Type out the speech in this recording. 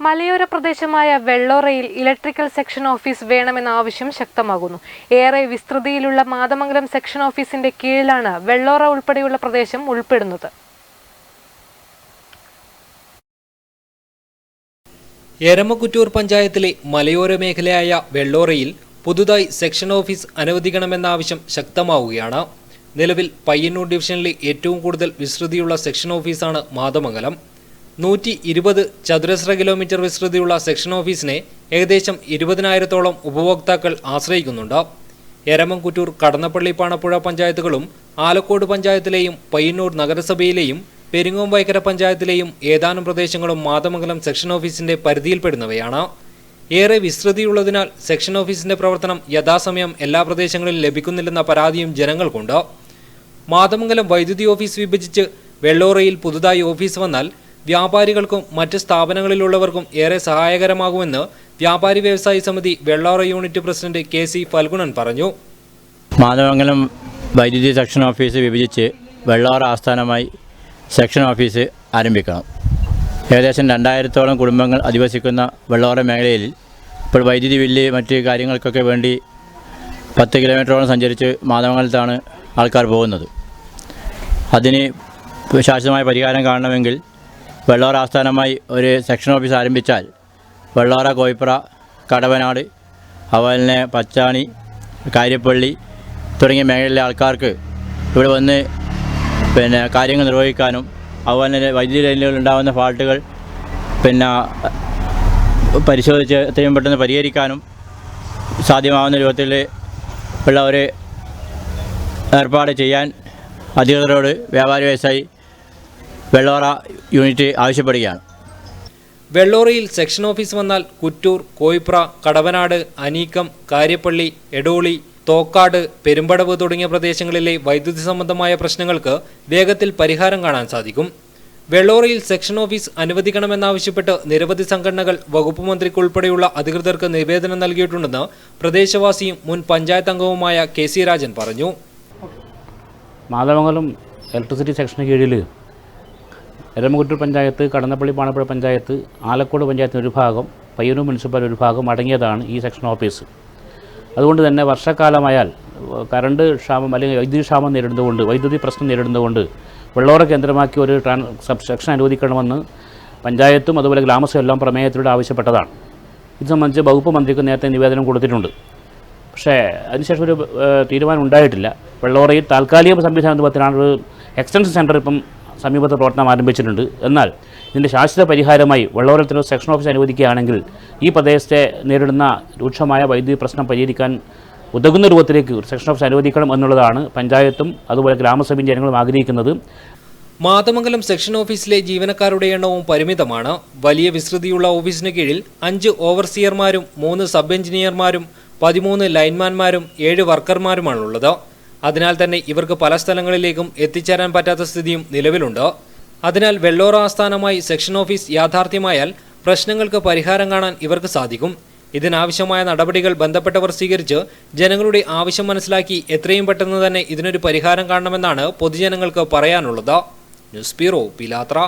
മലയോര പ്രദേശമായ വെള്ളോറയിൽ electrical section office വേണമെന്ന ആവശ്യം ശക്തമാകുന്നു. ഏറെ വിസ്തൃതിയിലുള്ള മാതമംഗലം സെക്ഷൻ ഓഫീസിന്റെ കീഴിലാണ് വെള്ളോറ ഉൾപ്പെടെയുള്ള പ്രദേശം ഉൾപ്പെടുന്നത്. എരമകുറ്റൂർ പഞ്ചായത്തിലെ മലയോര മേഖലയായ വെള്ളോറയിൽ പുതുതായി സെക്ഷൻ ഓഫീസ് അനുവദിക്കണമെന്ന ആവശ്യം ശക്തമാവുകയാണ്. നിലവിൽ പയ്യന്നൂർ ഡിവിഷനിലെ ഏറ്റവും കൂടുതൽ വിസ്തൃതിയുള്ള സെക്ഷൻ ഓഫീസാണ് മാതമംഗലം. നൂറ്റി ഇരുപത് ചതുരശ്ര കിലോമീറ്റർ വിസ്തൃതിയുള്ള സെക്ഷൻ ഓഫീസിനെ ഏകദേശം ഇരുപതിനായിരത്തോളം ഉപഭോക്താക്കൾ ആശ്രയിക്കുന്നുണ്ട്. എരമംകുറ്റൂർ കടന്നപ്പള്ളി പാണപ്പുഴ പഞ്ചായത്തുകളും ആലക്കോട് പഞ്ചായത്തിലെയും പയ്യന്നൂർ നഗരസഭയിലെയും പെരിങ്ങോംവൈക്കര പഞ്ചായത്തിലെയും ഏതാനും പ്രദേശങ്ങളും മാതമംഗലം സെക്ഷൻ ഓഫീസിന്റെ പരിധിയിൽപ്പെടുന്നവയാണ്. ഏറെ വിസ്തൃതിയുള്ളതിനാൽ സെക്ഷൻ ഓഫീസിന്റെ പ്രവർത്തനം യഥാസമയം എല്ലാ പ്രദേശങ്ങളിലും ലഭിക്കുന്നില്ലെന്ന പരാതിയും ജനങ്ങൾക്കുണ്ട്. മാതമംഗലം വൈദ്യുതി ഓഫീസ് വിഭജിച്ച് വെള്ളോറയിൽ പുതുതായി ഓഫീസ് വന്നാൽ വ്യാപാരികൾക്കും മറ്റ് സ്ഥാപനങ്ങളിലുള്ളവർക്കും ഏറെ സഹായകരമാകുമെന്ന് വ്യാപാരി വ്യവസായി സമിതി Vellara unit president K C Phalgunan പറഞ്ഞു. മാധവമംഗലം വൈദ്യുതി സെക്ഷൻ ഓഫീസ് വിഭജിച്ച് വെള്ളാറ ആസ്ഥാനമായി സെക്ഷൻ ഓഫീസ് ആരംഭിക്കണം. ഏകദേശം രണ്ടായിരത്തോളം കുടുംബങ്ങൾ അധിവസിക്കുന്ന വെള്ളാറ മേഖലയിൽ ഇപ്പോൾ വൈദ്യുതി ബില്ല് മറ്റ് കാര്യങ്ങൾക്കൊക്കെ വേണ്ടി പത്ത് കിലോമീറ്ററോളം സഞ്ചരിച്ച് മാധവമംഗലത്താണ് ആൾക്കാർ പോകുന്നത്. അതിന് ശാശ്വതമായ പരിഹാരം കാണണമെങ്കിൽ വെള്ളാറ ആസ്ഥാനമായി ഒരു സെക്ഷൻ ഓഫീസ് ആരംഭിച്ചാൽ വെള്ളോറ കോയിപ്പുറ കടവനാട് അതുപോലെ തന്നെ പച്ചാണി കാര്യപ്പള്ളി തുടങ്ങിയ മേഖലയിലെ ആൾക്കാർക്ക് ഇവിടെ വന്ന് പിന്നെ കാര്യങ്ങൾ നിർവഹിക്കാനും അതുപോലെ തന്നെ വൈദ്യുതി ലൈനുകളിൽ ഉണ്ടാകുന്ന ഫാൾട്ടുകൾ പിന്നെ പരിശോധിച്ച് എത്രയും പെട്ടെന്ന് പരിഹരിക്കാനും സാധ്യമാവുന്ന രൂപത്തിൽ ഉള്ള ഒരു ഏർപ്പാട് ചെയ്യാൻ അധികൃതരോട് വ്യാപാരി വ്യവസായി വെള്ളോറ യൂണിറ്റ് ആവശ്യപ്പെടുകയാണ്. വെള്ളോറയിൽ സെക്ഷൻ ഓഫീസ് വന്നാൽ കുറ്റൂർ കോയിപ്ര കടവനാട് അനീക്കം കാര്യപ്പള്ളി എടോളി തോക്കാട് പെരുമ്പടവ് തുടങ്ങിയ പ്രദേശങ്ങളിലെ വൈദ്യുതി സംബന്ധമായ പ്രശ്നങ്ങൾക്ക് വേഗത്തിൽ പരിഹാരം കാണാൻ സാധിക്കും. വെള്ളോറയിൽ സെക്ഷൻ ഓഫീസ് അനുവദിക്കണമെന്നാവശ്യപ്പെട്ട് നിരവധി സംഘടനകൾ വകുപ്പ് മന്ത്രിക്കുൾപ്പെടെയുള്ള അധികൃതർക്ക് നിവേദനം നൽകിയിട്ടുണ്ടെന്ന് പ്രദേശവാസിയും മുൻ പഞ്ചായത്ത് അംഗവുമായ കെ സി രാജൻ പറഞ്ഞു. മാതമംഗലം ഇലക്ട്രിസിറ്റി സെക്ഷന് കീഴിൽ എരമകുറ്റൂർ പഞ്ചായത്ത് കടന്നപ്പള്ളി പാണപ്പുഴ പഞ്ചായത്ത് ആലക്കോട് പഞ്ചായത്തിന് ഒരു ഭാഗം പയ്യന്നൂർ മുനിസിപ്പൽ ഒരു ഭാഗം അടങ്ങിയതാണ് ഈ സെക്ഷൻ ഓഫീസ്. അതുകൊണ്ട് തന്നെ വർഷക്കാലമായാൽ കറണ്ട് ക്ഷാമം അല്ലെങ്കിൽ വൈദ്യുതി ക്ഷാമം നേരിടുന്നതുകൊണ്ട് വൈദ്യുതി പ്രശ്നം നേരിടുന്നതുകൊണ്ട് വെള്ളോറ കേന്ദ്രമാക്കി ഒരു സബ് സെക്ഷൻ അനുവദിക്കണമെന്ന് പഞ്ചായത്തും അതുപോലെ ഗ്രാമസഭ എല്ലാം പ്രമേയത്തിലൂടെ ആവശ്യപ്പെട്ടതാണ്. ഇത് സംബന്ധിച്ച് വകുപ്പ് മന്ത്രിക്ക് നേരത്തെ നിവേദനം കൊടുത്തിട്ടുണ്ട്. പക്ഷേ അതിനുശേഷം ഒരു തീരുമാനം ഉണ്ടായിട്ടില്ല. വെള്ളോറയിൽ താൽക്കാലിക സംവിധാന രൂപത്തിലാണ് ഒരു എക്സ്റ്റൻഷൻ സെന്റർ ഇപ്പം സമീപത്ത് പ്രവർത്തനം ആരംഭിച്ചിട്ടുണ്ട്. എന്നാൽ ഇതിന്റെ ശാശ്വത പരിഹാരമായി വെള്ളോരത്തിൽ സെക്ഷൻ ഓഫീസ് അനുവദിക്കുകയാണെങ്കിൽ ഈ പ്രദേശത്തെ നേരിടുന്ന രൂക്ഷമായ വൈദ്യുതി പ്രശ്നം പരിഹരിക്കാൻ ഉതകുന്ന രൂപത്തിലേക്ക് സെക്ഷൻ ഓഫീസ് അനുവദിക്കണം എന്നുള്ളതാണ് പഞ്ചായത്തും അതുപോലെ ഗ്രാമസഭയും ജനങ്ങളും ആഗ്രഹിക്കുന്നത്. മാതമംഗലം സെക്ഷൻ ഓഫീസിലെ ജീവനക്കാരുടെ എണ്ണവും പരിമിതമാണ്. വലിയ വിസ്തൃതിയുള്ള ഓഫീസിന് കീഴിൽ അഞ്ച് ഓവർസിയർമാരും മൂന്ന് സബ് എഞ്ചിനീയർമാരും പതിമൂന്ന് ലൈൻമാൻമാരും ഏഴ് വർക്കർമാരുമാണുള്ളത്. അതിനാൽ തന്നെ ഇവർക്ക് പല സ്ഥലങ്ങളിലേക്കും എത്തിച്ചേരാൻ പറ്റാത്ത സ്ഥിതിയും നിലവിലുണ്ട്. അതിനാൽ വെള്ളോറ ആസ്ഥാനമായി സെക്ഷൻ ഓഫീസ് യാഥാർത്ഥ്യമായാൽ പ്രശ്നങ്ങൾക്ക് പരിഹാരം കാണാൻ ഇവർക്ക് സാധിക്കും. ഇതിനാവശ്യമായ നടപടികൾ ബന്ധപ്പെട്ടവർ സ്വീകരിച്ച് ജനങ്ങളുടെ ആവശ്യം മനസ്സിലാക്കി എത്രയും പെട്ടെന്ന് തന്നെ ഇതിനൊരു പരിഹാരം കാണണമെന്നാണ് പൊതുജനങ്ങൾക്ക് പറയാനുള്ളത്. News bureau Pilathara.